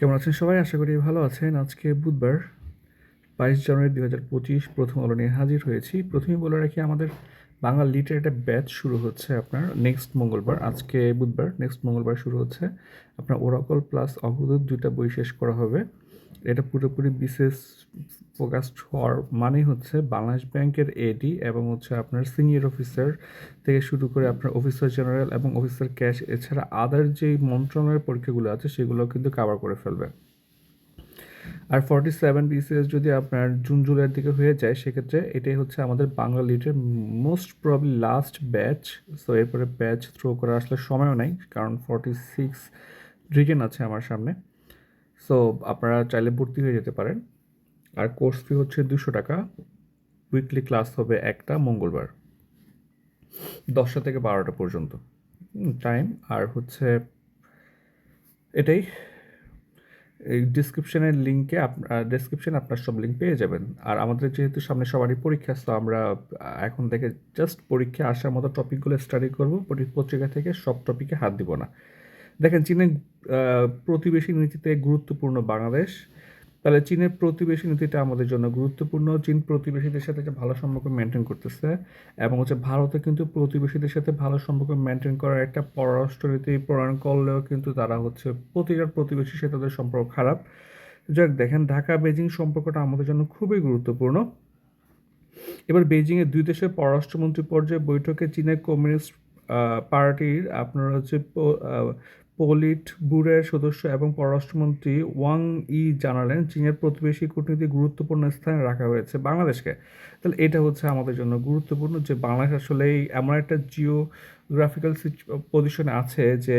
কেমন আছেন সবাই? আশা করি ভালো আছেন। আজকে বুধবার, বাইশ জানুয়ারি দু হাজার পঁচিশ প্রথম আলো নিয়ে হাজির হয়েছি। প্রথমেই বলে রাখি, আমাদের বাংলা লিটারেটার একটা ব্যাচ শুরু হচ্ছে আপনার নেক্সট মঙ্গলবার। আজকে বুধবার, নেক্সট মঙ্গলবার শুরু হচ্ছে। আপনার ওরাকল প্লাস অগ্রদূত দুইটা বই শেষ করা হবে। এটা পুরোপুরি বিশেষ ফোকাসড হওয়ার মানে হচ্ছে বাংলাদেশ ব্যাংকের এডি এবং হচ্ছে আপনার সিনিয়র অফিসার থেকে শুরু করে আপনার অফিসার জেনারেল এবং অফিসার ক্যাশ এছাড়া আদার যেই মন্ত্রণালয়ের পরীক্ষাগুলো আছে সেগুলো কিন্তু কাভার করে ফেলবে। আর ফর্টি সেভেন বিসিএস যদি আপনার জুন, জুলাইয়ের দিকে হয়ে যায় সেক্ষেত্রে এটাই হচ্ছে আমাদের Bangla লিটের most probably last batch so এরপরে ব্যাচ থ্রো করার আসলে সময়ও নাই কারণ ফর্টি সিক্স রিটেন আছে আমার সামনে। সো আপনারা চাইলে ভর্তি হয়ে যেতে পারেন। আর কোর্স ফি হচ্ছে দুশো টাকা। উইকলি ক্লাস হবে একটা, মঙ্গলবার। দশটা থেকে বারোটা পর্যন্ত। টাইম আর হচ্ছে এটাই। এই ডিসক্রিপশনের লিঙ্কে আপনার ডিসক্রিপশনে আপনার সব লিঙ্ক পেয়ে যাবেন। আর আমাদের যেহেতু সামনে সবারই পরীক্ষা তো আমরা এখন থেকে জাস্ট পরীক্ষা আসার মতো টপিকগুলো স্টাডি করব। পত্রিকা থেকে সব টপিকে হাত দিব না। দেখেন, চীনের প্রতিবেশী নীতিতে গুরুত্বপূর্ণ বাংলাদেশ। তাহলে চীনের প্রতিবেশী নীতিটা আমাদের জন্য গুরুত্বপূর্ণ। চীন প্রতিবেশীদের সাথে যে ভালো সম্পর্ক মেনটেন করতেছে এবং হচ্ছে ভারতে কিন্তু প্রতিবেশীদের সাথে ভালো সম্পর্ক মেনটেন করার একটা পররাষ্ট্রনীতি প্রণয়ন করলেও কিন্তু তারা হচ্ছে প্রতিটা প্রতিবেশীর সাথে তাদের সম্পর্ক খারাপ। যাক, দেখেন ঢাকা বেজিং সম্পর্কটা আমাদের জন্য খুবই গুরুত্বপূর্ণ। এবার বেজিংয়ের দুই দেশের পররাষ্ট্রমন্ত্রী পর্যায়ে বৈঠকে চীনের কমিউনিস্ট পার্টির আপনার হচ্ছে পলিট ব্যুরের সদস্য এবং পররাষ্ট্রমন্ত্রী ওয়াং ই জানালেন, চীনের প্রতিবেশী কূটনীতি গুরুত্বপূর্ণ স্থানে রাখা হয়েছে বাংলাদেশকে। তাহলে এটা হচ্ছে আমাদের জন্য গুরুত্বপূর্ণ যে বাংলাদেশ আসলেই এমন একটা জিওগ্রাফিক্যাল পজিশনে আছে যে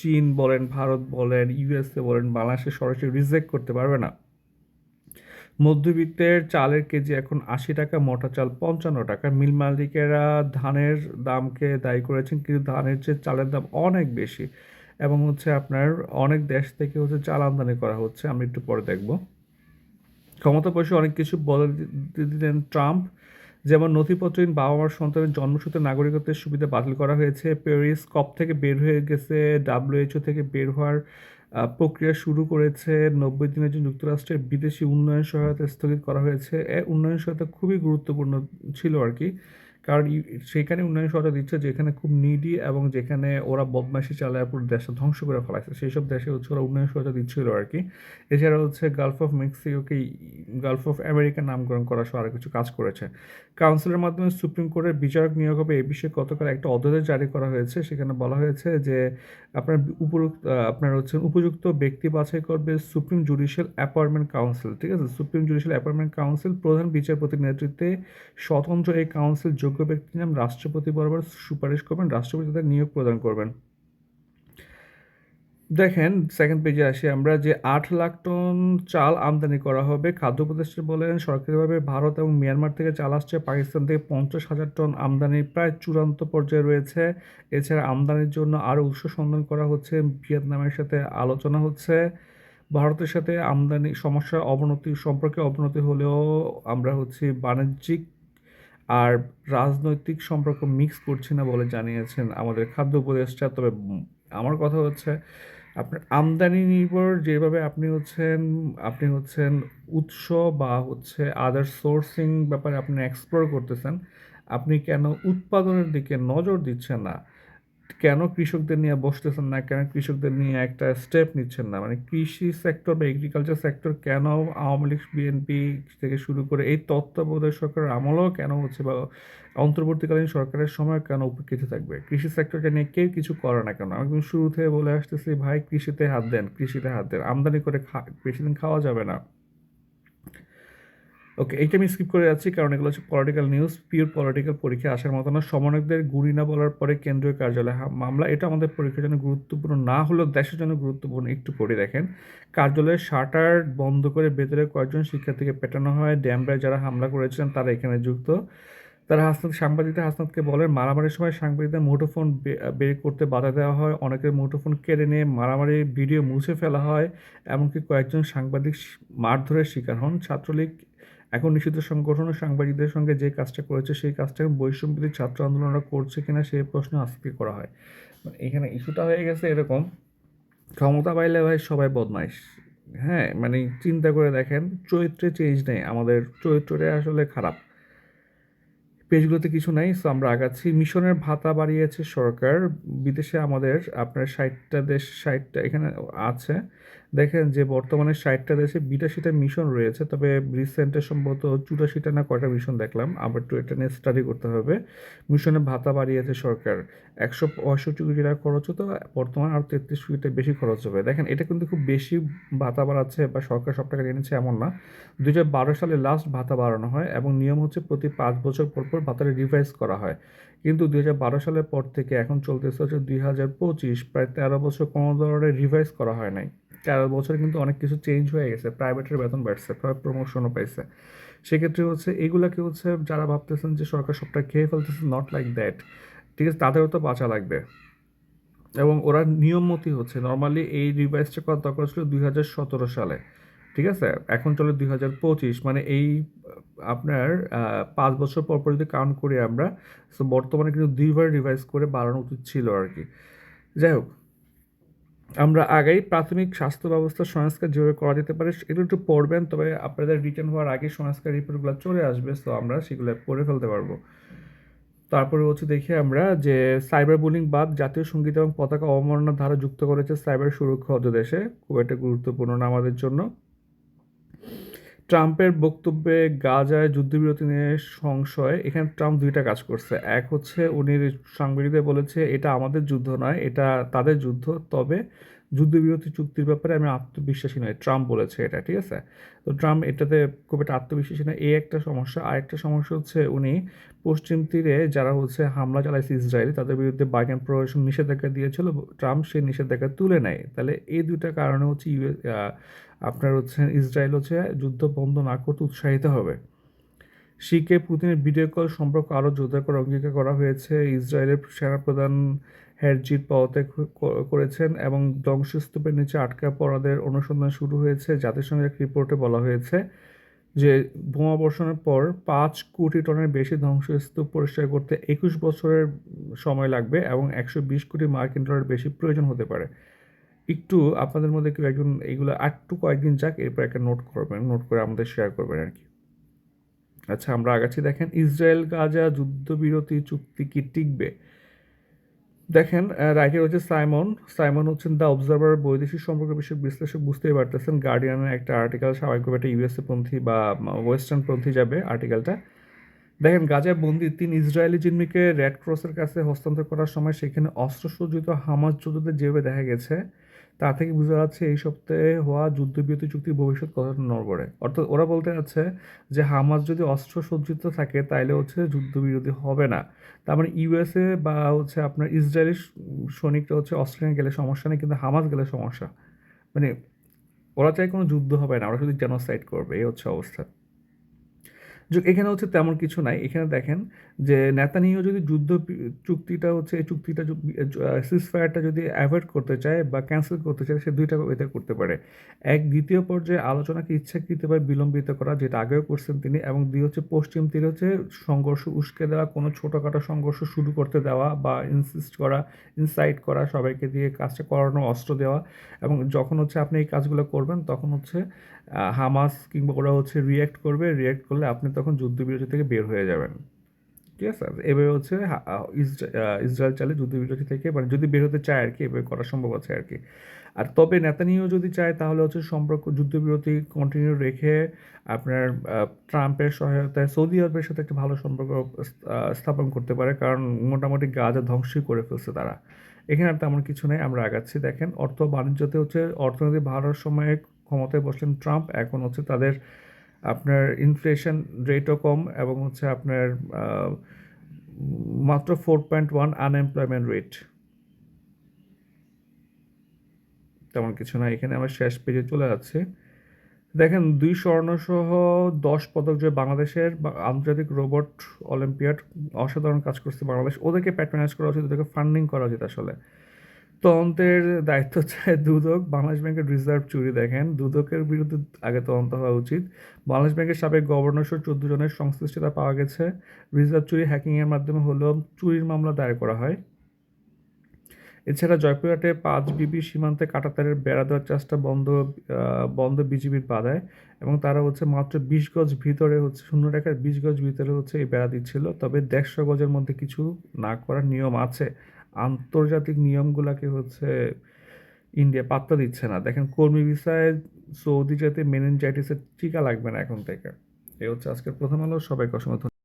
চীন বলেন, ভারত বলেন ইউএসএ বলেন বাংলাদেশে সরাসরি রিজেক্ট করতে পারবে না। মধ্যবিত্তের চালের কেজি এখন আশি টাকা, মোটা চাল পঞ্চান্ন টাকা। মিল মালিকেরা ধানের দামকে দায়ী করেছেন, কিন্তু ধানের চেয়ে চালের দাম অনেক বেশি। এবং হচ্ছে আপনার অনেক দেশ থেকে হচ্ছে চাল আমদানি করা হচ্ছে আমি একটু পরে দেখব। ক্ষমতা বসে অনেক কিছু বলে দিলেন ট্রাম্প, যেমন নথিপত্রহীন বাবা মার সন্তানের জন্মসূত্রে নাগরিকত্বের সুবিধা বাতিল করা হয়েছে, প্যারিস কপ থেকে বের হয়ে গেছে, ডাব্লিউএইচও থেকে বের হওয়ার প্রক্রিয়া শুরু করেছে, নব্বই দিনের জন্য যুক্তরাষ্ট্রের বিদেশি উন্নয়ন সহায়তা স্থগিত করা হয়েছে, এ উন্নয়ন সহায়তা খুবই গুরুত্বপূর্ণ ছিল আর কি। কারণ সেখানে উন্নয়ন সহায়তা দিচ্ছে যেখানে খুব নিডি এবং যেখানে ওরা বদমাইশি চালায়, পুরো দেশটা ধ্বংস করে ফেলাইছে। সেই সব দেশে হচ্ছে ওরা উন্নয়ন সহায়তা দিচ্ছিল আর কি। এছাড়া হচ্ছে গালফ অফ মেক্সিকোকে গালফ অফ আমেরিকা নামকরণ করা সহ আরও কিছু কাজ করেছে। কাউন্সিলের মাধ্যমে সুপ্রিম কোর্টের বিচারক নিয়োগ হবে এই বিষয়ে গতকাল একটা অধ্যাদেশ জারি করা হয়েছে। সেখানে বলা হয়েছে যে আপনার উপযুক্ত আপনার হচ্ছে উপযুক্ত ব্যক্তি বাছাই করবে সুপ্রিম জুডিশিয়াল অ্যাপয়েন্টমেন্ট কাউন্সিল ঠিক আছে? সুপ্রিম জুডিশিয়াল অ্যাপয়েন্টমেন্ট কাউন্সিল প্রধান বিচারপতির নেতৃত্বে স্বতন্ত্র এই কাউন্সিল যোগ্য ব্যক্তির নাম রাষ্ট্রপতি বরাবর সুপারিশ করবেন, রাষ্ট্রপতি তাদের নিয়োগ প্রদান করবেন। দেখেন সেকেন্ড পেজে আসি আমরা যে আট লাখ টন চাল আমদানি করা হবে। খাদ্য উপদেষ্টা বলেন, সরকারিভাবে ভারত এবং মিয়ানমার থেকে চাল আসছে। পাকিস্তান থেকে পঞ্চাশ হাজার টন আমদানি প্রায় চূড়ান্ত পর্যায়ে রয়েছে। এছাড়া আমদানির জন্য আরও উৎস সন্ধান করা হচ্ছে। ভিয়েতনামের সাথে আলোচনা হচ্ছে। ভারতের সাথে আমদানি সমস্যার অবনতি সম্পর্কে অবনতি হলেও আমরা হচ্ছে বাণিজ্যিক আর রাজনৈতিক সম্পর্ক মিক্স করছি না বলে জানিয়েছেন আমাদের খাদ্য উপদেষ্টা। তবে আমার কথা হচ্ছে, আপনার আমদানি নির্ভর যেভাবে আপনি হচ্ছেন আপনি হচ্ছেন উৎস বা হচ্ছে আদার সোর্সিং ব্যাপারে আপনি এক্সপ্লোর করতেছেন, আপনি কেন উৎপাদনের দিকে নজর দিচ্ছেন না? কেন কৃষকদের নিয়ে বসতেছেন না? কেন কৃষকদের নিয়ে একটা স্টেপ নিচ্ছেন না? মানে কৃষি সেক্টর বা এগ্রিকালচার সেক্টর কেন আওয়ামী লীগ বিএনপি থেকে শুরু করে এই তত্ত্বাবধায়ক সরকারের আমলও কেন হচ্ছে বা অন্তর্বর্তীকালীন সরকারের সময় কেন উপকৃত থাকবে? কৃষি সেক্টরকে নিয়ে কেউ কিছু করে না কেন? আমি শুরু থেকে বলে আসতেছি, ভাই, কৃষিতে হাত দেন, কৃষিতে হাত দেন। আমদানি করে খা, বেশি দিন খাওয়া যাবে না। ওকে এইটা আমি স্কিপ করে যাচ্ছি কারণ এগুলো হচ্ছে পলিটিক্যাল নিউজ পিওর পলিটিক্যাল পরীক্ষা আসার মতো না। সমন্বয়কদের গুড়ি না বলার পরে কেন্দ্রীয় কার্যালয় মামলা, এটা আমাদের পরীক্ষার জন্য গুরুত্বপূর্ণ, না হলেও দেশের জন্য গুরুত্বপূর্ণ। একটু পড়ে দেখেন। কার্যালয়ের শাটার বন্ধ করে ভেতরে কয়েকজন শিক্ষার্থীকে পেটানো হয়। ড্যামরায় যারা হামলা করেছিলেন, তারা এখানে যুক্ত। তারা হাসনাত, সাংবাদিকদের হাসনাতকে বলেন, মারামারির সময় সাংবাদিকদের মুঠোফোন বের করতে বাধা দেওয়া হয়। অনেকের মুঠোফোন কেড়ে নিয়ে মারামারি ভিডিও মুছে ফেলা হয়। এমনকি কয়েকজন সাংবাদিক মারধরের শিকার হন। ছাত্রলীগ এখন নিষিদ্ধ সংগঠন সাংবাদিকদের সঙ্গে যে কাজটা করেছে, সেই কাজটা বৈষম্যবিধি ছাত্র আন্দোলনরা করছে কিনা সেই প্রশ্ন আজকে করা হয়। মানে এখানে ইস্যুটা হয়ে গেছে এরকম। ক্ষমতা পাইলে ভাই সবাই বদমাইশ। হ্যাঁ মানে চিন্তা করে দেখেন, চরিত্রে চেঞ্জ নেই। আমাদের চরিত্রটা আসলে খারাপ। পেজগুলোতে কিছু নাই সো আমরা আগাচ্ছি। মিশনের ভাতা বাড়িয়েছে সরকার। বিদেশে আমাদের আপনার ষাটটা দেশ, ষাটটা এখানে আছে। দেখেন যে বর্তমানে ষাটটা দেশে বিরাশিটা মিশন রয়েছে, তবে রিসেন্টে সম্ভবত চুরাশিটা না কয়টা মিশন দেখলাম, আবার একটু এটা নিয়ে স্টাডি করতে হবে। মিশনে ভাতা বাড়িয়েছে সরকার, একশো পঁয়ষট্টি কোটি টাকা খরচ হতো, বর্তমান আর তেত্রিশ কোটি বেশি খরচ হবে। দেখেন, এটা কিন্তু খুব বেশি ভাতা বাড়াচ্ছে বা সরকার সব টাকা নিচ্ছে এমন না। দু বারো সালে লাস্ট ভাতা বাড়ানো হয় এবং নিয়ম হচ্ছে প্রতি পাঁচ বছর পর পর ভাতাটা রিভাইজ করা হয়। কিন্তু দুই হাজার বারো সালের পর থেকে এখন চলতেছে হচ্ছে দুই হাজার পঁচিশ, প্রায় তেরো বছর কোনো ধরনের রিভাইজ করা হয় নাই। তেরো বছরে কিন্তু অনেক কিছু চেঞ্জ হয়ে গেছে। প্রাইভেটের বেতন বাড়ছে প্রমোশনও পাইছে। সেক্ষেত্রে হচ্ছে এইগুলাকে হচ্ছে যারা ভাবতেছেন যে সরকার সবটা খেয়ে ফেলতেছে নট লাইক দ্যাট ঠিক আছে, তাদেরও তো বাঁচা লাগবে। এবং ওরা নিয়ম মতই হচ্ছে নর্মালি এই রিভাইসটা করা দরকার ছিল দুই হাজার সতেরো সালে, ঠিক আছে? এখন চলে দুই হাজার পঁচিশ মানে এই আপনার পাঁচ বছর পর পর যদি কাউন্ট করি আমরা সো বর্তমানে কিন্তু দুইবার রিভাইজ করে বাড়ানো উচিত ছিল আর কি। যাই হোক আমরা আগেই প্রাথমিক স্বাস্থ্য ব্যবস্থা সংস্কার যেভাবে করা যেতে পারে, এগুলো একটু পড়বেন, তবে আপনাদের রিটার্ন হওয়ার আগে সংস্কার রিপোর্টগুলো চলে আসবে তো আমরা সেগুলো পড়ে ফেলতে পারব। তারপরে হচ্ছে দেখি আমরা যে সাইবার বুলিং বাদ জাতীয় সংগীত এবং পতাকা অবমাননার ধারা যুক্ত করেছে সাইবার সুরক্ষা অধ্যাদেশে, খুব একটা গুরুত্বপূর্ণ আমাদের জন্য। ট্রাম্পের বক্তব্যে গাজায় যুদ্ধবিরতি নিয়ে সংশয়, এখানে ট্রাম্প দুইটা কাজ করছে। এক হচ্ছে উনি সাংবাদিকদের বলেছে, এটা আমাদের যুদ্ধ নয়, এটা তাদের যুদ্ধ, তবে যুদ্ধবিরতি চুক্তির ব্যাপারে আমি আত্মবিশ্বাসী নয় ট্রাম্প বলেছে এটা, ঠিক আছে? তো ট্রাম্প এটাতে খুব একটা আত্মবিশ্বাসী নয়। এই একটা সমস্যা। আরেকটা সমস্যা হচ্ছে উনি পশ্চিম তীরে যারা হচ্ছে হামলা চালাইছে ইসরায়েল, তাদের বিরুদ্ধে বাগেন প্রশাসন নিষেধাজ্ঞা দিয়েছিল। ট্রাম্প সেই নিষেধাজ্ঞা তুলে নেয়। তাহলে এই দুইটা কারণে হচ্ছে ইউএস আপনার হচ্ছে ইসরায়েল হচ্ছে যুদ্ধ বন্ধ না করতে উৎসাহিত হবে। শিখে পুতিনের ভিডিও কল সম্পর্ক আরও জোরদার করার অঙ্গীকার করা হয়েছে। ইসরায়েলের সেনাপ্রধান হ্যারজিট পদত্যাগ করেছেন এবং ধ্বংসস্তূপের নিচে আটকা পড়াদের অনুসন্ধান শুরু হয়েছে। জাতিসংঘের এক রিপোর্টে বলা হয়েছে যে, বোমা বর্ষণের পর পাঁচ কোটি টনের বেশি ধ্বংসস্তূপ পরিষ্কার করতে একুশ বছরের সময় লাগবে এবং একশো বিশ কোটি মার্কিন ডলার বেশি প্রয়োজন হতে পারে। একটু আপনাদের মধ্যে কেউ একজন এইগুলো আটটু কয়েকদিন যাক, এরপর একটা নোট করবেন নোট করে আমাদের শেয়ার করবেন আর কি। আচ্ছা আমরা আগাচ্ছি, দেখেন, ইসরায়েল, গাজা, যুদ্ধবিরতি চুক্তি কি টিকবে? দেখেন রাইটার হচ্ছে সাইমন। সাইমন হচ্ছেন দ্য অবজারভার বৈদেশিক সম্পর্ক বিষয়ক বিশ্লেষক, বুঝতেই পারতেছেন গার্ডিয়ানের একটা আর্টিকেল স্বাভাবিকভাবে একটা ইউএসএ পন্থী বা ওয়েস্টার্ন পন্থী যাবে আর্টিকেলটা দেখেন, গাজায় বন্দি তিন ইসরায়েলি জিম্মিকে রেড ক্রসের কাছে হস্তান্তর করার সময় সেখানে অস্ত্রসজ্জিত হামাজ যোদ্ধাদের যেভাবে দেখা গেছে। তা থেকে বোঝা যাচ্ছে এই সপ্তাহে হওয়া যুদ্ধবিরতি চুক্তির ভবিষ্যৎ কথাটা নড়বড়ে। অর্থাৎ ওরা বলতে যাচ্ছে যে হামাজ যদি অস্ত্র সজ্জিত থাকে, তাইলে হচ্ছে যুদ্ধবিরতি হবে না। তার মানে ইউএসএ বা হচ্ছে আপনার ইসরায়েলি সৈনিকরা হচ্ছে অস্ট্রেলিয়া গেলে সমস্যা নেই, কিন্তু হামাজ গেলে সমস্যা। মানে ওরা চাই কোনো যুদ্ধ হবে না, ওরা শুধু জেনোসাইড করবে, এই হচ্ছে অবস্থা। এখানে হচ্ছে তেমন কিছু নাই। এখানে দেখেন যে নেতানিও যদি যুদ্ধ চুক্তিটা হচ্ছে, এই চুক্তিটা সিসফায়ারটা যদি অ্যাভয়েড করতে চায় বা ক্যান্সেল করতে চায়, সে দুইটা ওয়েতে করতে পারে। এক, দ্বিতীয় পর্যায়ে আলোচনাকে ইচ্ছাকৃতভাবে বিলম্বিত করা, যেটা আগেও করছেন তিনি, এবং দুই হচ্ছে পশ্চিম তীরে হচ্ছে সংঘর্ষ উস্কে দেওয়া, কোনো ছোটোখাটো সংঘর্ষ শুরু করতে দেওয়া বা ইনসিস্ট করা ইনসাইট করা, সবাইকে দিয়ে কাজটা করানো, অস্ত্র দেওয়া, এবং যখন হচ্ছে আপনি এই কাজগুলো করবেন, তখন হচ্ছে হামাস কিংবা ওরা হচ্ছে রিয়্যাক্ট করবে। রিয়্যাক্ট করলে আপনি তখন যুদ্ধবিরতি থেকে বের হয়ে যাবেন। ঠিক আছে? এভাবে হচ্ছে ইসরায়েল চালে যুদ্ধবিরতি থেকে মানে যদি বের হতে চায় আর কি এভাবে করা সম্ভব আছে আর কি আর তবে নেতানিও যদি চায়, তাহলে হচ্ছে সম্পর্ক, যুদ্ধবিরতি কন্টিনিউ রেখে আপনার ট্রাম্পের সহায়তায় সৌদি আরবের সাথে একটা ভালো সম্পর্ক স্থাপন করতে পারে। কারণ মোটামুটি গাজা ধ্বংসই করে ফেলছে তারা। এখানে আর তেমন কিছু নেই, আমরা আগাচ্ছি, দেখেন। অর্থ বাণিজ্যতে হচ্ছে অর্থনৈতিক ভালোর সময়ে ক্ষমতায় বসলেন ট্রাম্প। এখন হচ্ছে তাদের আপনার ইনফ্লেশন রেটও কম এবং হচ্ছে আপনার মাত্র four point one unemployment rate তেমন কিছু না, এখানে আমার শেষ পেজে চলে যাচ্ছে। দেখেন, দুই স্বর্ণসহ দশ পদক জয় বাংলাদেশের আন্তর্জাতিক রোবট অলিম্পিয়াড, অসাধারণ কাজ করছে বাংলাদেশ। ওদেরকে প্যাট্রোনাইজ করা উচিত, ওদেরকে ফান্ডিং করা উচিত আসলে। তদন্তের দায়িত্ব চায় দুদক। বাংলাদেশ ব্যাংকের রিজার্ভ চুরি দেখেন। দুদকের বিরুদ্ধে আগে তদন্ত হওয়া উচিত। বাংলাদেশ ব্যাংকের সাবেক গভর্নর সহ চোদ্দ জনের সংশ্লিষ্টতা পাওয়া গেছে। রিজার্ভ চুরি হ্যাকিংয়ের মাধ্যমে হলেও চুরির মামলা দায়ের করা হয়। এছাড়া জয়পুরহাটে পাঁচ বিবি সীমান্তে কাটাতারের বেড়া দেওয়ার চেষ্টা বন্ধ বন্ধ বিজিবির বাধায় এবং তারা হচ্ছে মাত্র বিশ গজ ভিতরে হচ্ছে, শূন্য টাকার বিশ গজ ভিতরে হচ্ছে এই বেড়া দিচ্ছিল। তবে দেড়শো গজের মধ্যে কিছু না করার নিয়ম আছে। আন্তর্জাতিক নিয়মগুলোকে হচ্ছে ইন্ডিয়া পাত্তা দিচ্ছে না। দেখেন, কর্মী ভিসায় সৌদি যাতে মেনেনজাইটিসের টিকা লাগবে না এখন থেকে। এই হচ্ছে আজকের প্রথম আলো। সবাইকে অসংখ্য।